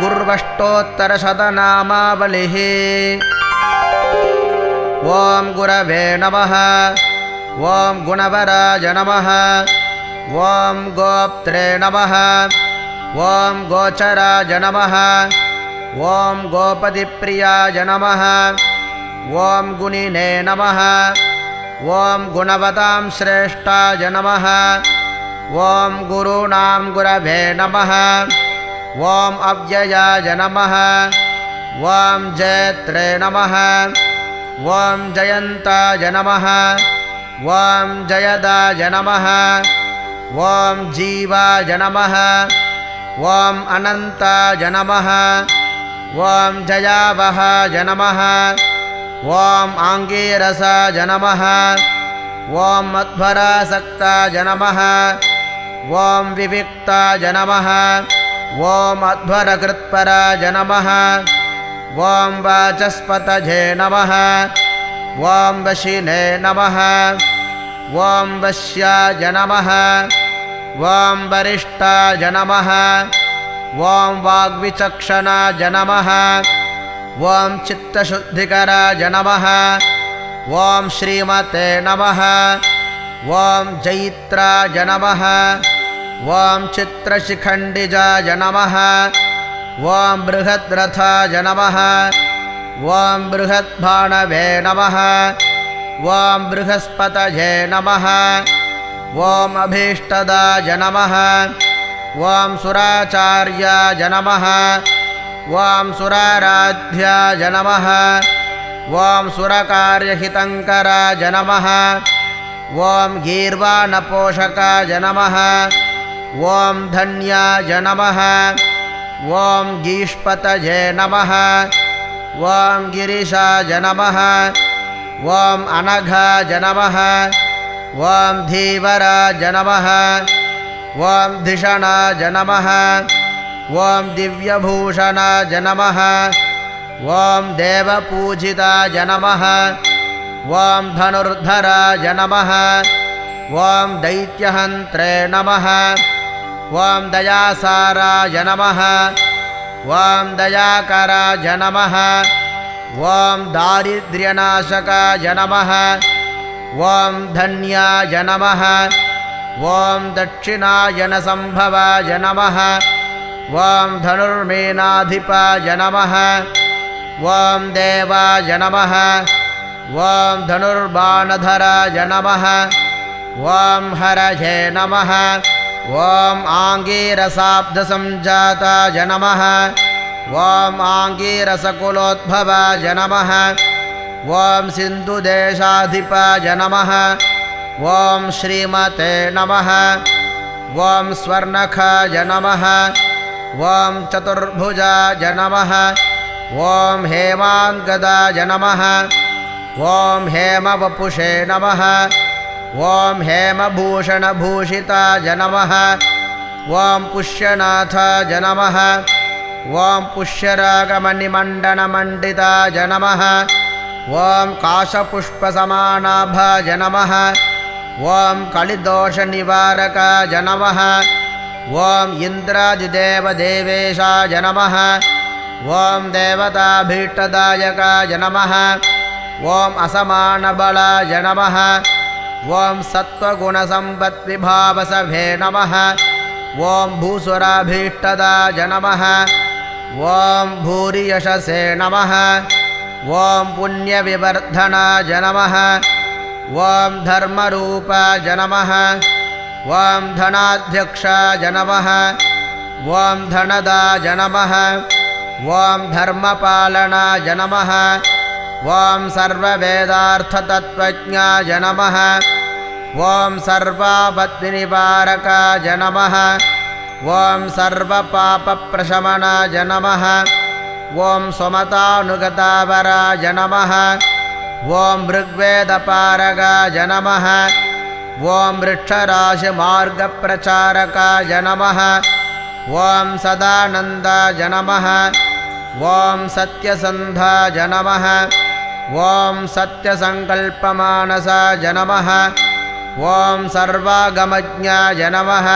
गुर्वष्टोत्तरशतनामावलिः। ॐ गुरवे नमः ॐ गुणवराज नमः ॐ गोप्त्रे नमः ॐ गोचराज नमः ॐ गोपतिप्रियाय नमः ॐ गुणिने नमः ॐ गुणवतां श्रेष्ठाय नमः ॐ गुरूणां गुरवे नमः ॐ अव्ययाय नमः। ॐ जयत्रे नमः। ॐ जयन्ताय नमः। ॐ जयदाय नमः। ॐ जीवाय नमः। ॐ अनन्ताय नमः। ॐ जयावहाय नमः। ॐ आङ्गीरसाय नमः। ॐ मध्वरासक्ताय नमः। ॐ विविक्ताय नमः ॐ अध्वरकृत्पराय नमः। ॐ वाचस्पतजे नमः। ॐ वशिने नमः। ॐ वश्याय नमः। ॐ वरिष्ठाय नमः। ॐ वाग्विचक्षणाय नमः। ॐ चित्तशुद्धिकराय नमः। ॐ श्रीमते नमः। ॐ जैत्राय नमः ॐ चित्रशिखण्डिजाय नमः ॐ बृहद्रथाय नमः ॐ बृहद्भाणवे नमः ॐ बृहस्पतये नमः ॐ अभीष्टदाय नमः ॐ सुराचार्याय नमः ॐ सुराराध्याय नमः ॐ सुरकार्यहितङ्कराय नमः ॐ गीर्वाणपोषकाय नमः ॐ धन्याय नमः। ॐ गीष्पतये नमः। ॐ गिरिशाय नमः। ॐ अनघाय नमः। ॐ धीवराज नमः। ॐ धिषणाय नमः। ॐ दिव्यभूषणाय नमः। ॐ देवपूजिताय नमः। ॐ धनुर्धराय नमः। ॐ दैत्यहन्त्रे नमः। ॐ दयासाराय नमः। ॐ दयाकराय नमः। ॐ दारिद्र्यनाशकाय नमः। ॐ धन्याय नमः। ॐ दक्षिणायनसम्भवाय नमः। ॐ धनुर्मेनाधिपाय नमः। ॐ देवाय नमः। ॐ धनुर्बाणधराय नमः। ॐ हरये नमः ॐ आङ्गीरसाब्धसञ्जाताय नमः ॐ आङ्गीरसकुलोद्भवाय नमः ॐ सिन्धुदेशाधिपाय नमः ॐ श्रीमते नमः। ॐ स्वर्णखाय नमः ॐ चतुर्भुजाय नमः ॐ हेमाङ्गदाय नमः ॐ हेमवपुषे नमः। ॐ हेमभूषणभूषिताय नमः। ॐ पुष्यनाथाय नमः। ॐ पुष्यरागमणिमण्डनमण्डिताय नमः। ॐ काशपुष्पसमानाभाय नमः। ॐ कलिदोषनिवारकाय नमः। ॐ इन्द्रादिदेवदेवेशाय नमः। ॐ देवताभीष्टदायकाय नमः। ॐ असमानबलाय नमः ॐ सत्त्वगुणसम्पद्विभावसभे नमः ॐ भूसुराभीष्टदाय नमः ॐ भूरियशसे नमः ॐ पुण्यविवर्धनाय नमः ॐ धर्मरूपाय नमः ॐ धनाध्यक्षाय नमः ॐ धनदाय नमः ॐ धर्मपालनाय नमः ॐ सर्ववेदार्थतत्त्वज्ञाय नमः। ॐ सर्वापत्निनिवारकाय नमः। ॐ सर्वपापप्रशमनाय नमः। ॐ स्वमतानुगतावराय नमः। ॐ ऋग्वेदपारगाय नमः। ॐ वृक्षराशिमार्गप्रचारकाय नमः। ॐ सदानन्दाय नमः। ॐ सत्यसन्धाय नमः ॐ सत्यसङ्कल्पमानसाय नमः ॐ सर्वागमज्ञाय नमः।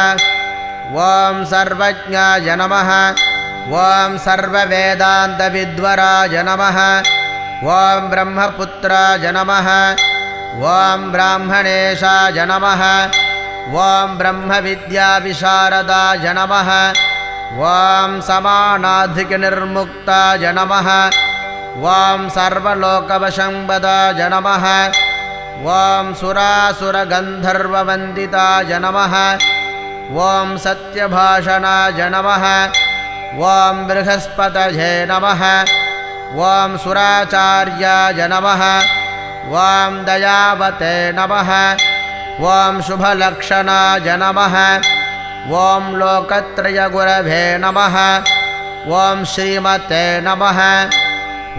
ॐ सर्वज्ञाय नमः। ॐ सर्ववेदान्तविद्वराज नमः। ॐ ब्रह्मपुत्राय नमः। ॐ ब्राह्मणेशाय नमः। ॐ ब्रह्मविद्याविशारदाय नमः। ॐ समानाधिकनिर्मुक्ताय नमः ॐ सर्वलोकवशम्बदाय नमः ॐ सुरासुरगन्धर्ववन्दिताय नमः ॐ सत्यभाषणाय नमः ॐ बृहस्पतये नमः। ॐ सुराचार्याय नमः ॐ दयावते नमः। ॐ शुभलक्षणाय नमः ॐ लोकत्रयगुरवे नमः। ॐ श्रीमते नमः।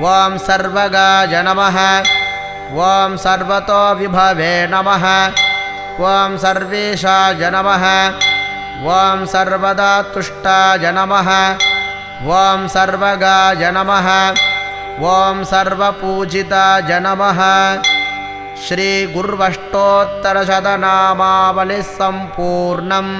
ॐ सर्वगाय नमः ॐ सर्वतो विभवे नमः। ॐ सर्वेशाय नमः ॐ सर्वदा तुष्टाय नमः ॐ सर्वगाय नमः ॐ सर्वपूजिताय नमः श्रीगुर्वष्टोत्तरशतनामावलिः सम्पूर्णम्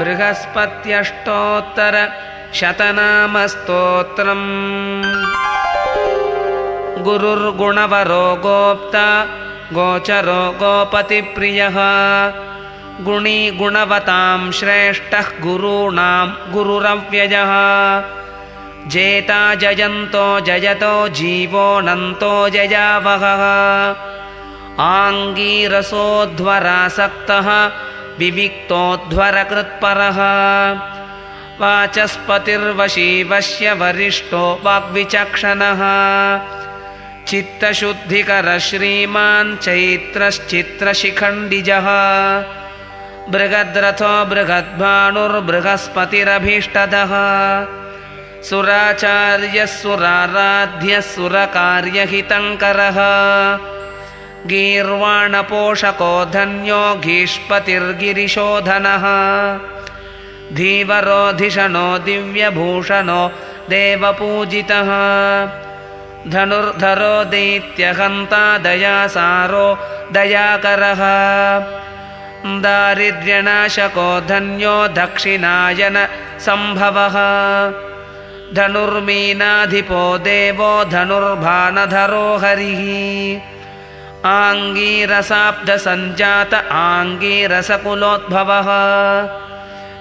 बृहस्पत्यष्टोत्तरशतनामस्तोत्रम् गुरुर्गुणवरो गोप्ता गोचरो गोपतिप्रियः गुणी गुणवतां श्रेष्ठः गुरूणां गुरुरव्ययः। जेता जयन्तो जयतो जीवोऽनन्तो जयावहः। आङ्गीरसोध्वरासक्तः विविक्तोध्वरकृत्परः वाचस्पतिर्वशीवश्य वरिष्ठो वाग्विचक्षणः। चित्तशुद्धिकरः श्रीमान् चैत्रश्चित्रशिखण्डिजः। बृहद्रथो बृहद्भानुर्बृहस्पतिरभीष्टदः सुराचार्यः सुराराध्यः सुरकार्यहितङ्करः गीर्वाणपोषको धन्यो घीष्पतिर्गिरिशोधनः धीवरोधिषणो दिव्यभूषणो देवपूजितः। धनुर्धरो दैत्यहन्ता दयासारो दयाकरः। दारिद्र्यनाशको धन्यो दक्षिणायन सम्भवः। धनुर्मीनाधिपो देवो धनुर्भानधरो हरिः आङ्गीरसाब्दसञ्जात आङ्गीरसकुलोद्भवः।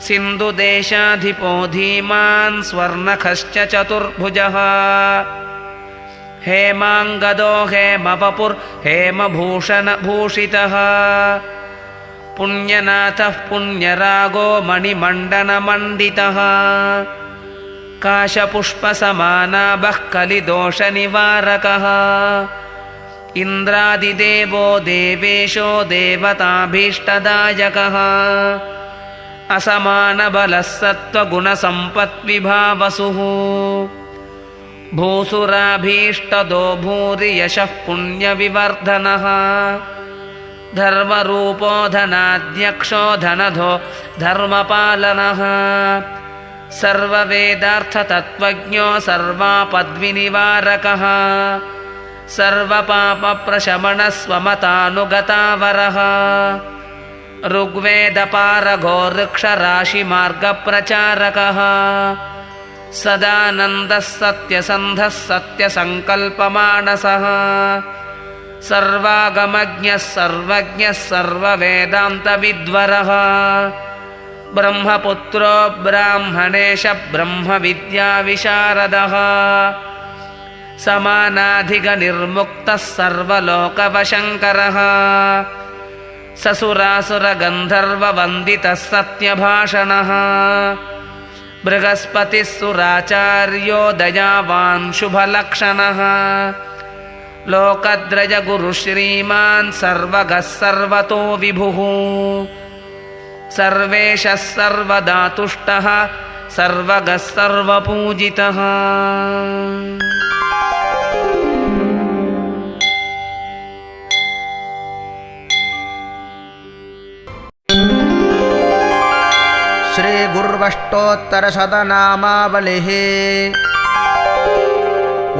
सिन्धुदेशाधिपो धीमान् स्वर्णखश्च चतुर्भुजः। हेमाङ्गदो हेमवपुर्हेमभूषणभूषितः पुण्यनाथः पुण्यरागो मणिमण्डनमण्डितः। काशपुष्पसमानाभः कलिदोषनिवारकः इन्द्रादिदेवो देवेशो देवताभीष्टदायकः। असमानबलः सत्त्वगुणसम्पद्विभावसुः। भूसुराभीष्टदो भूरि यशः पुण्यविवर्धनः। धर्मरूपो धनाध्यक्षो धनधो धर्मपालनः। सर्ववेदार्थतत्त्वज्ञो सर्वापद्विनिवारकः सर्वपापप्रशमनः स्वमतानुगतावरः ऋग्वेदपारघो वृक्षराशिमार्गप्रचारकः सदानन्दः सत्यसन्धः सत्यसङ्कल्पमानसः। सर्वागमज्ञः सर्वज्ञः सर्ववेदान्तविद्वरः। ब्रह्मपुत्रो ब्राह्मणेश ब्रह्मविद्याविशारदः समानाधिगनिर्मुक्तः सर्वलोकवशङ्करः। ससुरासुरगन्धर्ववन्दितः सत्यभाषणः। बृहस्पतिः सुराचार्यो दयावान् शुभलक्षणः। लोकद्रजगुरुः श्रीमान् सर्वगः सर्वतो विभुः। सर्वेशः सर्वदा तुष्टः सर्वगः सर्वपूजितः श्रीगुर्वष्टोत्तरशतनामावलिः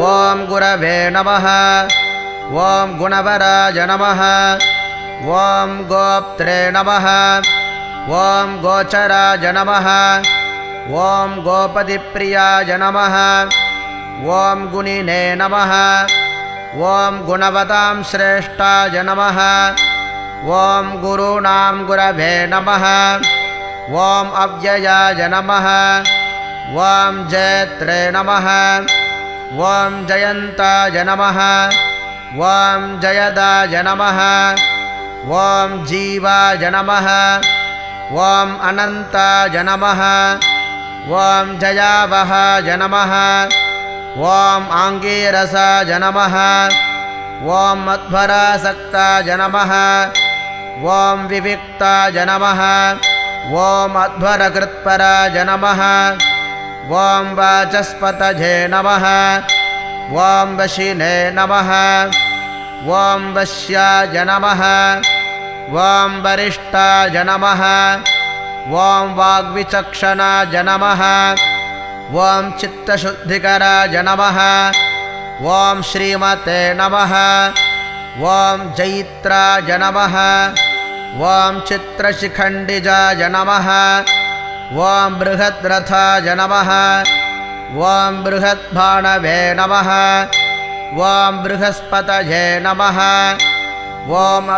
ॐ गुरवे नमः। ॐ गुणवराज नमः। ॐ गोप्त्रे नमः। ॐ गोचराज नमः। ॐ गोपतिप्रियाय नमः। ॐ गुणिने नमः। ॐ गुणवतां श्रेष्ठाय नमः। ॐ गुरूणां गुरवे नमः ॐ अव्ययाय नमः। ॐ जयत्रे नमः। ॐ जयन्ताय नमः। ॐ जयदाय नमः। ॐ जीवाय नमः। ॐ अनन्ताय नमः। ॐ जयावहाय नमः। ॐ आङ्गीरसाय नमः। ॐ मध्वरासक्ताय नमः। ॐ विविक्ताय नमः ॐ अध्वरकृत्पराय नमः। ॐ वाचस्पतये नमः। ॐ वशिने नमः। ॐ वश्याय नमः। ॐ वरिष्ठाय नमः। ॐ वाग्विचक्षणाय नमः। ॐ चित्तशुद्धिकराय नमः। ॐ श्रीमते नमः ॐ जैत्राय नमः ॐ चित्रशिखण्डिजाय नमः ॐ बृहद्रथाय नमः ॐ बृहद्भाणवे नमः ॐ बृहस्पतये नमः ॐ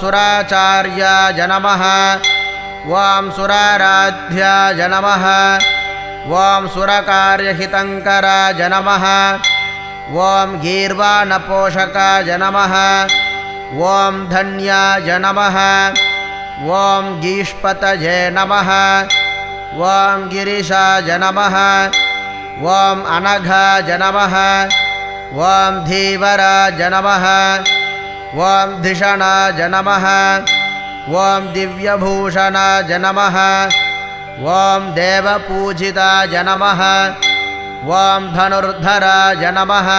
सुराचार्याय नमः ॐ सुराराध्याय नमः ॐ सुरकार्यहितङ्कराय नमः ॐ गीर्वाणपोषकाय नमः ॐ धन्याय नमः। ॐ गीष्पतये नमः। ॐ गिरिशाय नमः। ॐ अनघाय नमः। ॐ धीवराज नमः। ॐ धिषणाय नमः। ॐ दिव्यभूषणाय नमः। ॐ देवपूजिताय नमः। ॐ धनुर्धराय नमः।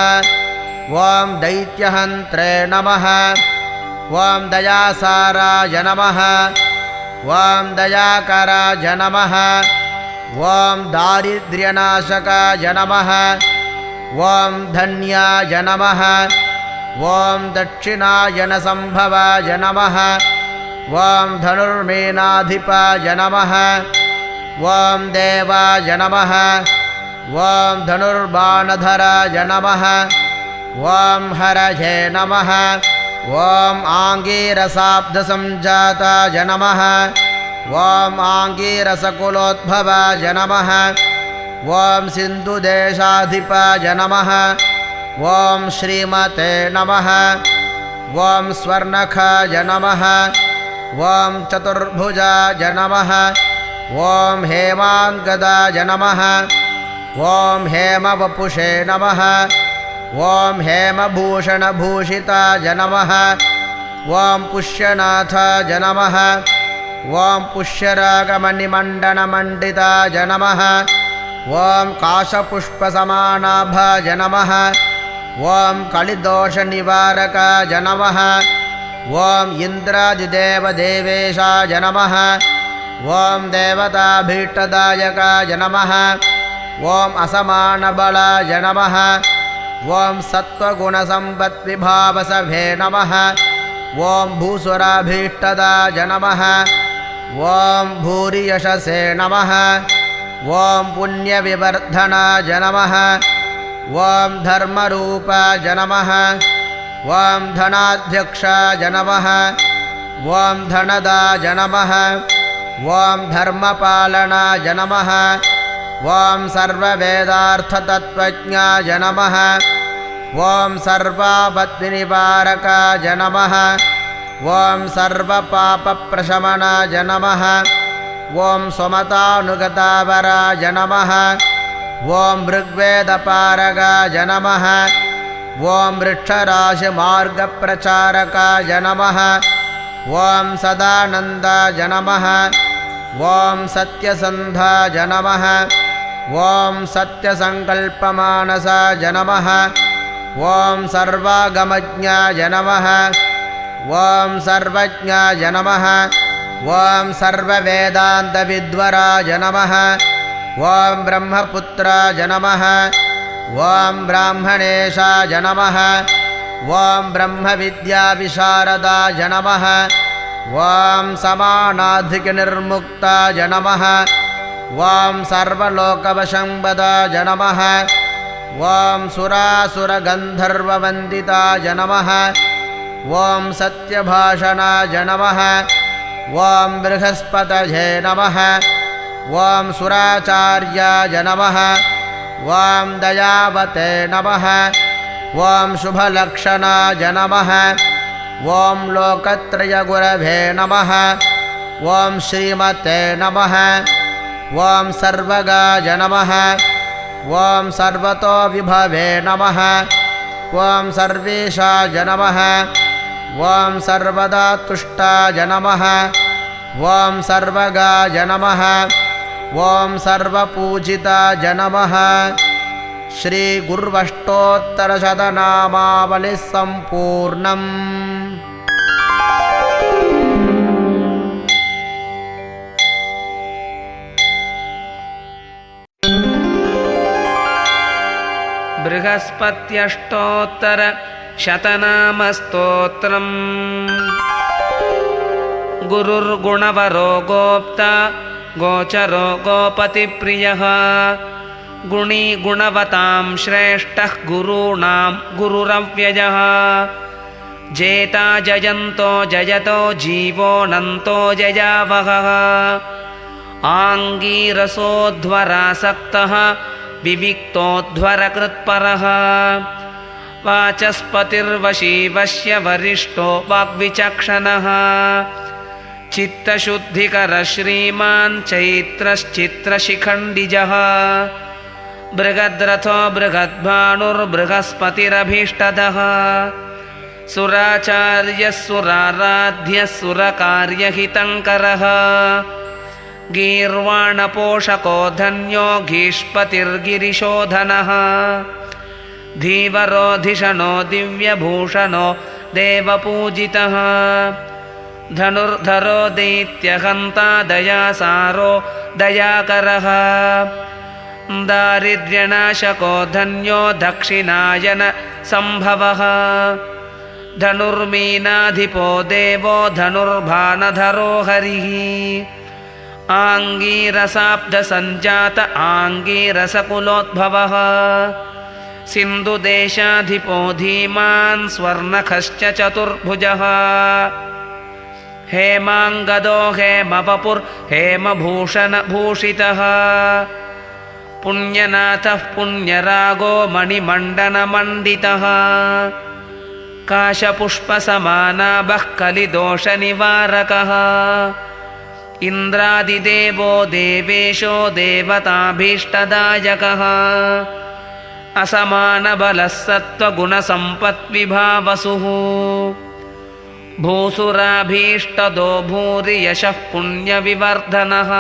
ॐ दैत्यहन्त्रे नमः। ॐ दयासाराय नमः। ॐ दयाकराय नमः। ॐ दारिद्र्यनाशकाय नमः। ॐ धन्याय नमः। ॐ दक्षिणायनसम्भवाय नमः। ॐ धनुर्मेनाधिपाय नमः। ॐ देवाय नमः। ॐ धनुर्बाणधराय नमः। ॐ हरये नमः ॐ आङ्गीरसाब्धसञ्जाताय नमः ॐ आङ्गीरसकुलोद्भवाय नमः ॐ सिन्धुदेशाधिपाय नमः ॐ श्रीमते नमः। ॐ स्वर्णखाय नमः ॐ चतुर्भुजाय नमः ॐ हेमाङ्गदाय नमः ॐ हेमवपुषे नमः। ॐ हेमभूषणभूषिताय नमः। ॐ पुष्यनाथाय नमः। ॐ पुष्यरागमणिमण्डनमण्डिताय नमः। ॐ काशपुष्पसमानाभाय नमः। ॐ कलिदोषनिवारकाय नमः। ॐ इन्द्रादिदेवदेवेशाय नमः। ॐ देवताभीष्टदायकाय नमः। ॐ असमानबलाय नमः। ॐ सत्त्वगुणसम्पद्विभावसभे नमः। ॐ भूसुराभीष्टदाय नमः। ॐ भूरियशसे नमः। ॐ पुण्यविवर्धनाय नमः। ॐ धर्मरूपाय नमः। ॐ धनाध्यक्षाय नमः। ॐ धनदाय नमः। ॐ धर्मपालनाय नमः ॐ सर्ववेदार्थतत्त्वज्ञाय नमः। ॐ सर्वापत्निनिवारकाय नमः। ॐ सर्वपापप्रशमनाय नमः। ॐ स्वमतानुगतावराय नमः। ॐ ऋग्वेदपारगाय नमः। ॐ वृक्षराशिमार्गप्रचारकाय नमः। ॐ सदानन्दाय नमः। ॐ सत्यसन्धाय नमः ॐ सत्यसङ्कल्पमानसाय नमः ॐ सर्वागमज्ञाय नमः ॐ सर्वज्ञाय नमः ॐ सर्ववेदान्तविद्वराय नमः ॐ ब्रह्मपुत्राय नमः ॐ ब्राह्मणेशाय नमः ॐ ब्रह्मविद्याविशारदाय नमः ॐ समानाधिकनिर्मुक्ताय नमः ॐ सर्वलोकवशंवदाय नमः ॐ सुरासुरगन्धर्ववन्दिताय नमः ॐ सत्यभाषणाय नमः ॐ बृहस्पतये नमः। ॐ सुराचार्याय नमः ॐ दयावते नमः। ॐ शुभलक्षणाय नमः ॐ लोकत्रयगुरवे नमः। ॐ श्रीमते नमः ॐ सर्वगाय नमः ॐ सर्वतो विभवे नमः। ॐ सर्वेशाय नमः ॐ सर्वदा तुष्टाय नमः ॐ सर्वगाय नमः ॐ सर्वपूजिताय नमः श्रीगुर्वष्टोत्तरशतनामावलिः सम्पूर्णम् बृहस्पत्यष्टोत्तर शतनामस्तोत्रम्। गुरुर्गुणवरो गोप्ता गोचरो गोपतिप्रियः गुणी गुणवतां श्रेष्ठः गुरूणां गुरुरव्ययः। जेता जयन्तो जयतो जीवोऽनन्तो जयावहः। आङ्गीरसोध्वरासक्तः विविक्तोध्वरकृत्परः वाचस्पतिर्वशीवश्य वरिष्ठो वाग्विचक्षणः। चित्तशुद्धिकरः श्रीमान् चैत्रश्चित्रशिखण्डिजः। बृहद्रथो बृहद्भानुर्बृहस्पतिरभीष्टदः सुराचार्यः सुराराध्यः सुरकार्यहितङ्करः गीर्वाणपोषको धन्यो घीष्पतिर्गिरिशोधनः धीवरोधिषणो दिव्यभूषणो देवपूजितः। धनुर्धरो दैत्यहन्ता दयासारो दयाकरः। दारिद्र्यनाशको धन्यो दक्षिणायन सम्भवः। धनुर्मीनाधिपो देवो धनुर्भानधरो हरिः आङ्गीरसाब्दसञ्जात आङ्गीरसकुलोद्भवः। सिन्धुदेशाधिपो धीमान् स्वर्णखश्च चतुर्भुजः। हेमाङ्गदो हेमवपुर्हेमभूषणभूषितः पुण्यनाथः पुण्यरागो मणिमण्डनमण्डितः। काशपुष्पसमानाभः कलिदोषनिवारकः इन्द्रादिदेवो देवेशो देवताभीष्टदायकः। असमानबलः सत्त्वगुणसम्पद्विभावसुः। भूसुराभीष्टदो भूरि यशः पुण्यविवर्धनः।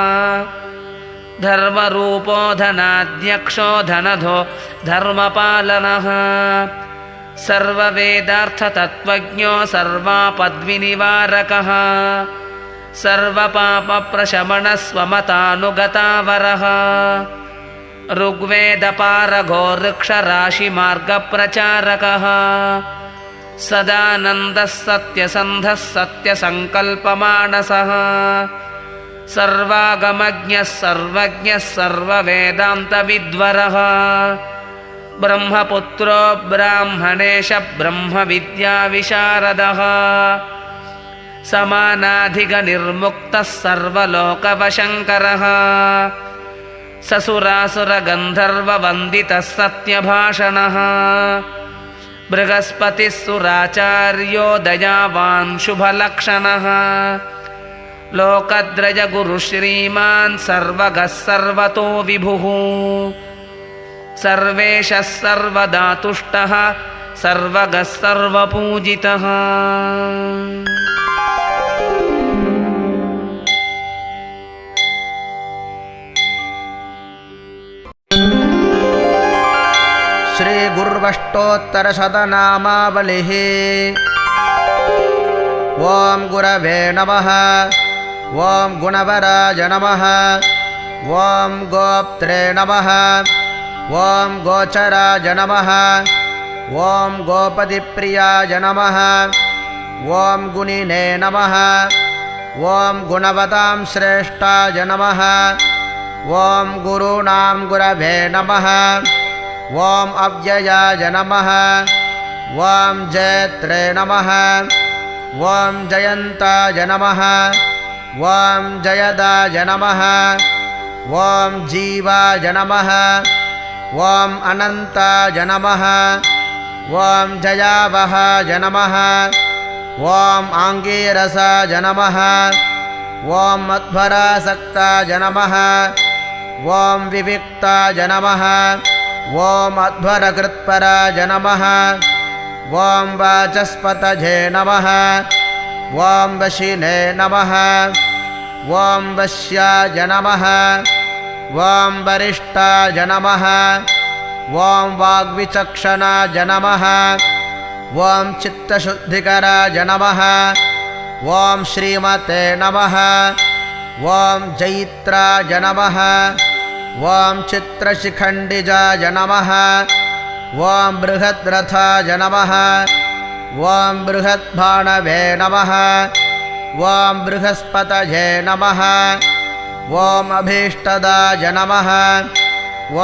धर्मरूपो धनाध्यक्षो धनधो धर्मपालनः। सर्ववेदार्थतत्त्वज्ञो सर्वापद्विनिवारकः सर्वपापप्रशमनः स्वमतानुगतावरः ऋग्वेदपारघो वृक्षराशिमार्गप्रचारकः सदानन्दः सत्यसन्धः सत्यसङ्कल्पमानसः। सर्वागमज्ञः सर्वज्ञः सर्ववेदान्तविद्वरः। ब्रह्मपुत्रो ब्राह्मणेश ब्रह्मविद्याविशारदः समानाधिगनिर्मुक्तः सर्वलोकवशङ्करः। ससुरासुरगन्धर्ववन्दितः सत्यभाषणः। बृहस्पतिः सुराचार्यो दयावान् शुभलक्षणः। लोकद्रजगुरुः श्रीमान् सर्वगः सर्वतो विभुः। सर्वेशः सर्वदा तुष्टः सर्वगः सर्वपूजितः श्रीगुर्वष्टोत्तरशतनामावलिः। ॐ गुरवे नमः। ॐ गुणवराय नमः। ॐ गोप्त्रे नमः। ॐ गोचराय नमः। ॐ गोपतिप्रियाय नमः। ॐ गुणिने नमः। ॐ गुणवतां श्रेष्ठाय नमः। ॐ गुरूणां गुरवे नमः ॐ अव्ययाय नमः। ॐ जयत्रे नमः। ॐ जयन्ताय नमः। ॐ जयदाय नमः। ॐ जीवाय नमः। ॐ अनन्ताय नमः। ॐ जयावहाय नमः। ॐ आङ्गीरसाय नमः। ॐ मध्वरासक्ताय नमः। ॐ विविक्ताय नमः ॐ अध्वरकृत्पराय नमः। ॐ वाचस्पतजे नमः। ॐ वशिने नमः। ॐ वश्याय नमः। ॐ वरिष्ठाय नमः। ॐ वाग्विचक्षणाय नमः। ॐ चित्तशुद्धिकराय नमः। ॐ श्रीमते नमः। ॐ जैत्राय नमः ॐ चित्रशिखण्डिजाय नमः ॐ बृहद्रथाय नमः ॐ बृहद्भाणवे नमः ॐ बृहस्पतये नमः ॐ अभीष्टदाय नमः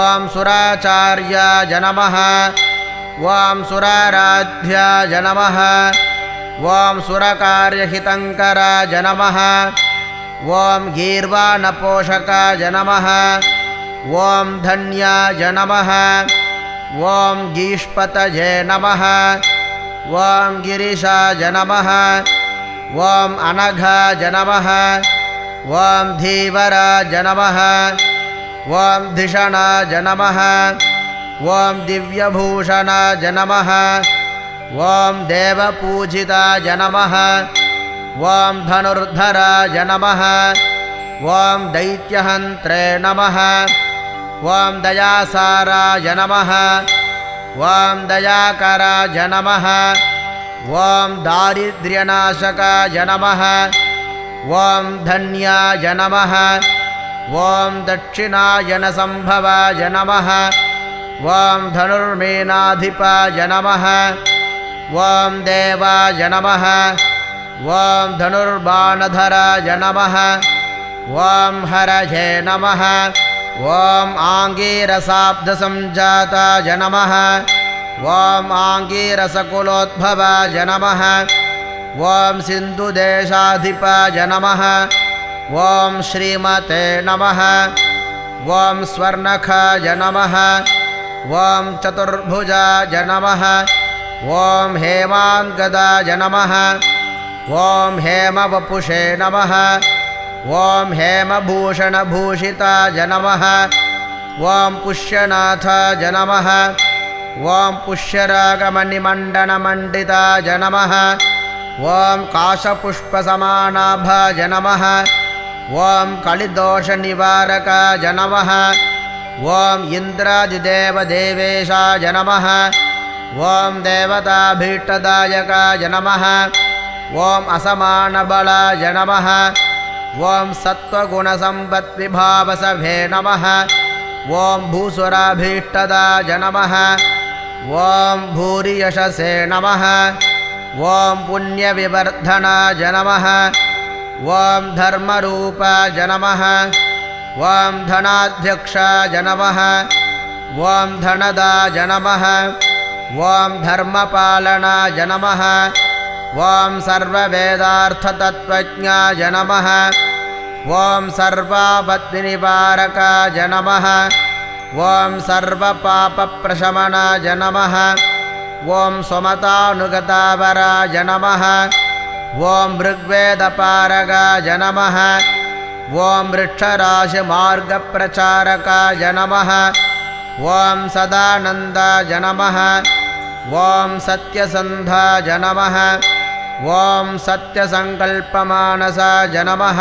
ॐ सुराचार्याय नमः ॐ सुराराध्याय नमः ॐ सुरकार्यहितङ्कराय नमः ॐ गीर्वाणपोषकाय नमः ॐ धन्याय नमः। ॐ गीष्पतये नमः। ॐ गिरिशाय नमः। ॐ अनघाय नमः। ॐ धीवराय नमः। ॐ धिषणाय नमः। ॐ दिव्यभूषणाय नमः। ॐ देवपूजिताय नमः। ॐ धनुर्धराय नमः। ॐ दैत्यहन्त्रे नमः। ॐ दयासाराय नमः। ॐ दयाकराय नमः। ॐ दारिद्र्यनाशकाय नमः। ॐ धन्याय नमः। ॐ दक्षिणायनसम्भवाय नमः। ॐ धनुर्मेनाधिपाय नमः। ॐ देवाय नमः। ॐ धनुर्बाणधराय नमः। ॐ हरये नमः ॐ आङ्गीरसाब्धसञ्जाताय नमः। ॐ आङ्गीरसकुलोद्भवाय नमः। ॐ सिन्धुदेशाधिपाय नमः। ॐ श्रीमते नमः। ॐ स्वर्णखाय नमः। ॐ चतुर्भुजाय नमः। ॐ हेमाङ्गदाय नमः। ॐ हेमवपुषे नमः। ॐ हेमभूषणभूषिताय नमः। ॐ पुष्यनाथाय नमः। ॐ पुष्यरागमणिमण्डनमण्डिताय नमः। ॐ काशपुष्पसमानाभाय नमः। ॐ कलिदोषनिवारकाय नमः। ॐ इन्द्रादिदेवदेवेशाय नमः। ॐ देवताभीष्टदायकाय नमः। ॐ असमानबलाय नमः ॐ सत्त्वगुणसम्पद्विभावसभे नमः ॐ भूसुराभीष्टदाय नमः ॐ भूरियशसे नमः ॐ पुण्यविवर्धनाय नमः ॐ धर्मरूपाय नमः ॐ धनाध्यक्षाय नमः ॐ धनदाय नमः ॐ धर्मपालनाय नमः ॐ सर्ववेदार्थतत्त्वज्ञाय नमः। ॐ सर्वापत्निनिवारकाय नमः। ॐ सर्वपापप्रशमनाय नमः। ॐ स्वमतानुगतावराय नमः। ॐ ऋग्वेदपारगाय नमः। ॐ वृक्षराशिमार्गप्रचारकाय नमः। ॐ सदानन्दाय नमः। ॐ सत्यसन्धाय नमः ॐ सत्यसङ्कल्पमानसाय नमः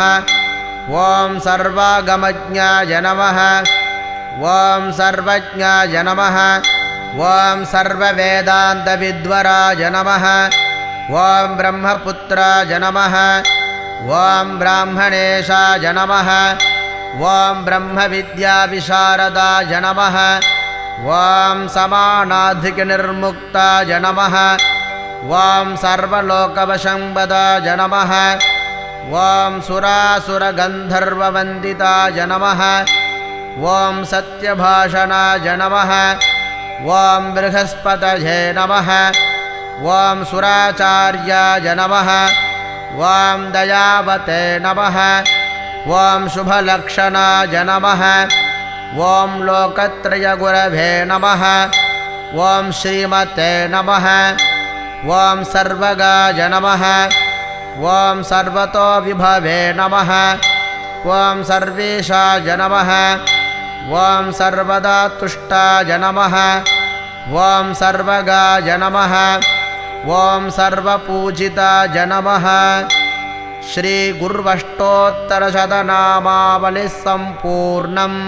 ॐ सर्वागमज्ञाय नमः। ॐ सर्वज्ञाय नमः। ॐ सर्ववेदान्तविद्वराय नमः। ॐ ब्रह्मपुत्राय नमः। ॐ ब्राह्मणेशाय नमः। ॐ ब्रह्मविद्याविशारदाय नमः। ॐ समानाधिकनिर्मुक्ताय नमः ॐ सर्वलोकवशंवदाय नमः ॐ सुरासुरगन्धर्ववन्दिताय नमः ॐ सत्यभाषणाय नमः ॐ बृहस्पतये नमः। ॐ सुराचार्याय नमः ॐ दयावते नमः। ॐ शुभलक्षणाय नमः ॐ लोकत्रयगुरवे नमः। ॐ श्रीमते नमः ॐ सर्वगाय नमः ॐ सर्वतो विभवे नमः। ॐ सर्वेशाय नमः ॐ सर्वदा तुष्टाय नमः ॐ सर्वगाय नमः ॐ सर्वपूजिताय नमः श्रीगुर्वष्टोत्तरशतनामावलिः सम्पूर्णम्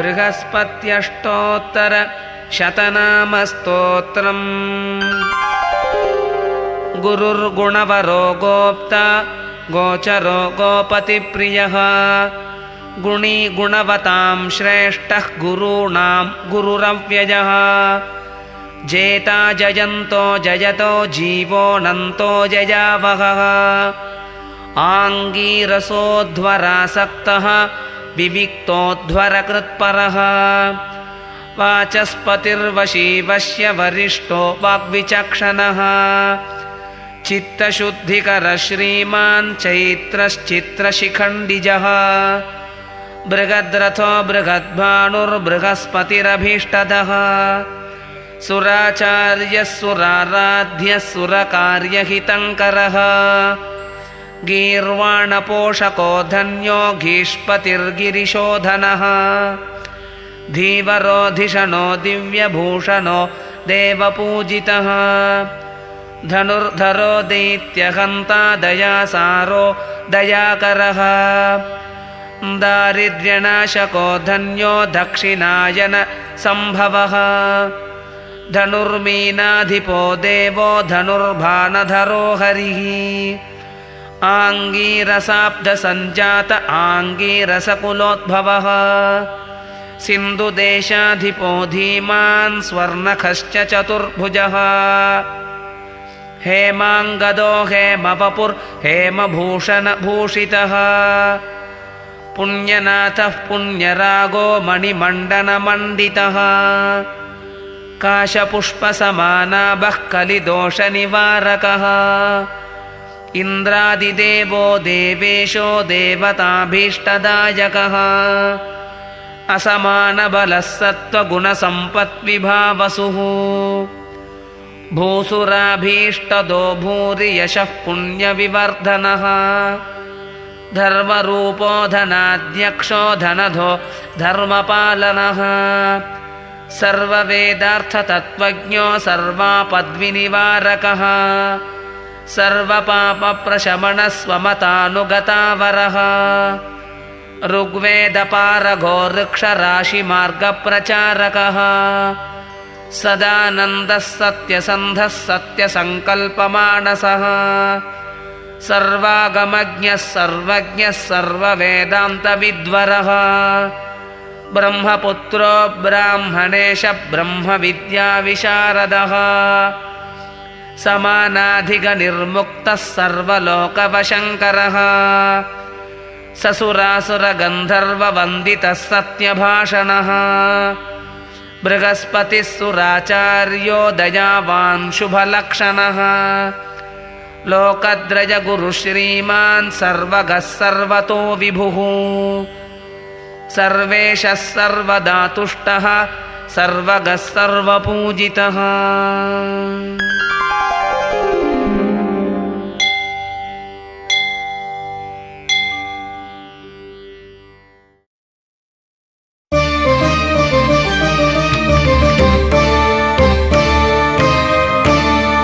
बृहस्पत्यष्टोत्तर शतनामस्तोत्रम्। गुरुर्गुणवरो गोप्ता गोचरो गोपतिप्रियः गुणी गुणवतां श्रेष्ठः गुरूणां गुरुरव्ययः। जेता जयन्तो जयतो जीवोऽनन्तो जयावहः। आङ्गीरसोध्वरासक्तः विविक्तोध्वरकृत्परः वाचस्पतिर्वशी वश्य वरिष्ठो वाग्विचक्षणः। चित्तशुद्धिकरः श्रीमान् चैत्रश्चित्रशिखण्डिजः। बृहद्रथो बृहद्भानुर्बृहस्पतिरभीष्टदः। सुराचार्यः सुराराध्यः सुरकार्यहितङ्करः गीर्वाणपोषको धन्यो घीष्पतिर्गिरिशोधनः धीवरोधिषणो दिव्यभूषणो देवपूजितः। धनुर्धरो दैत्यहन्ता दयासारो दयाकरः। दारिद्र्यनाशको धन्यो दक्षिणायन सम्भवः। धनुर्मीनाधिपो देवो धनुर्भानधरो हरिः आङ्गीरसाब्दसञ्जात आङ्गीरसकुलोद्भवः। सिन्धुदेशाधिपो धीमान् स्वर्णखश्च चतुर्भुजः। हेमाङ्गदो हेमवपुर्हेमभूषणभूषितः पुण्यनाथः पुण्यरागो मणिमण्डनमण्डितः। काशपुष्पसमानाभः कलिदोषनिवारकः इन्द्रादिदेवो देवेशो देवताभीष्टदायकः। असमानबलः सत्त्वगुणसम्पद्विभावसुः। भूसुराभीष्टदो भूरि यशः पुण्यविवर्धनः। धर्मरूपो धनाध्यक्षो धनधो धर्मपालनः। सर्ववेदार्थतत्त्वज्ञो सर्वापद्विनिवारकः सर्वपापप्रशमनः स्वमतानुगतावरः ऋग्वेदपारघो वृक्षराशिमार्गप्रचारकः सदानन्दः सत्यसन्धः सत्यसङ्कल्पमानसः। सर्वागमज्ञः सर्वज्ञः सर्ववेदान्तविद्वरः। ब्रह्मपुत्रो ब्राह्मणेश ब्रह्मविद्याविशारदः समानाधिगनिर्मुक्तः सर्वलोकवशङ्करः। ससुरासुरगन्धर्ववन्दितः सत्यभाषणः। बृहस्पतिः सुराचार्यो दयावान् शुभलक्षणः। लोकद्रजगुरुः श्रीमान् सर्वगः सर्वतो विभुः। सर्वेशः सर्वदा तुष्टः सर्वगः सर्वपूजितः